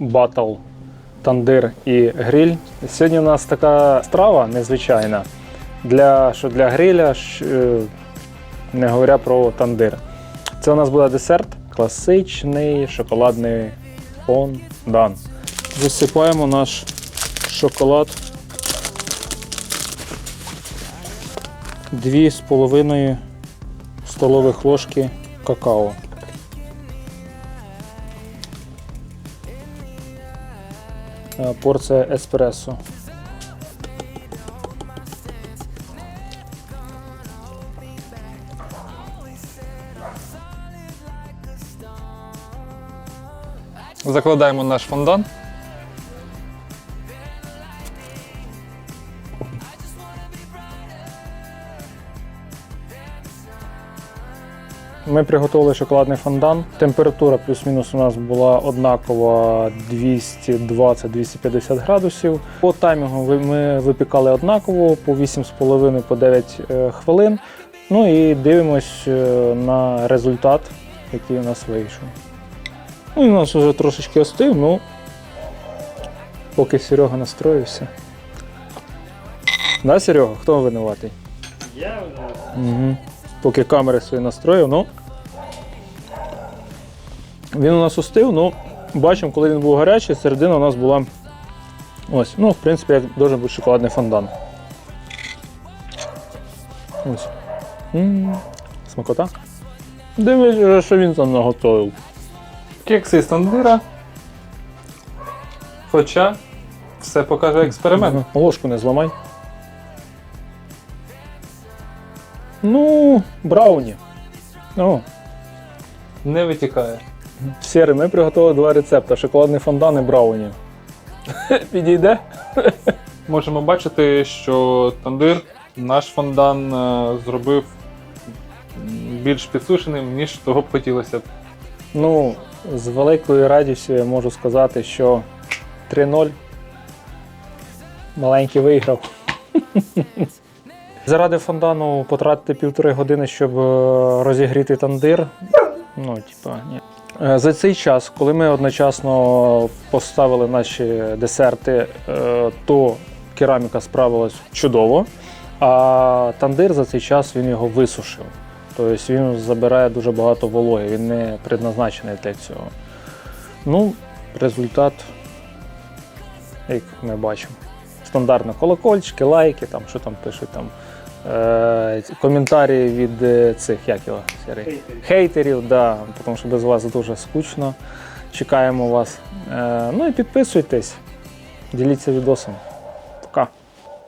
батл тандир і гриль. Сьогодні у нас така страва незвичайна. Для, що для гриля, е, не говоря про тандир. Це у нас буде десерт, класичний шоколадний фондан. Засипаємо наш шоколад. Дві з половиною столових ложки какао. Порція еспресо. Закладаємо наш фондан. Ми приготували шоколадний фондан. Температура плюс-мінус у нас була однакова 220-250 градусів. По таймінгу ми випікали однаково по 8,5 по 9 е, хвилин. Ну і дивимось е, на результат, який у нас вийшов. Ну, у нас вже трошечки остив, ну поки Серега настроївся. Да, Серега, хто винуватий? Я Угу. Поки камери свої настроїв, ну. Він у нас устив, ну, бачимо, коли він був гарячий, середина у нас була. Ось, ну, в принципі, як дуже бути шоколадний фондан. Ось. м Смакота. Дивись, що він там наготовив. Кекси з тандира. Хоча все покаже експеримент. Ложку не зламай. Ну, брауні. Ну, Не витікає. Сєри, ми приготували два рецепти: шоколадний фондан і брауні. Підійде? Можемо бачити, що тандир наш фондан е, зробив більш підсушеним, ніж того б хотілося б. Ну, з великою радістю я можу сказати, що 3-0 маленький виграв. Заради фондану потратити півтори години, щоб е, розігріти тандир. Ну, типа, ні. Е, За цей час, коли ми одночасно поставили наші десерти, е, то кераміка справилась чудово, а тандир за цей час він його висушив. Тобто він забирає дуже багато вологи, він не предназначений для цього. Ну, результат, як ми бачимо. Стандартно колокольчики, лайки, там, що там пишуть, там, е, коментарі від е, цих як його? Хейтерів. хейтерів, да, тому що без вас дуже скучно. Чекаємо вас. Е, ну і підписуйтесь, діліться відосом.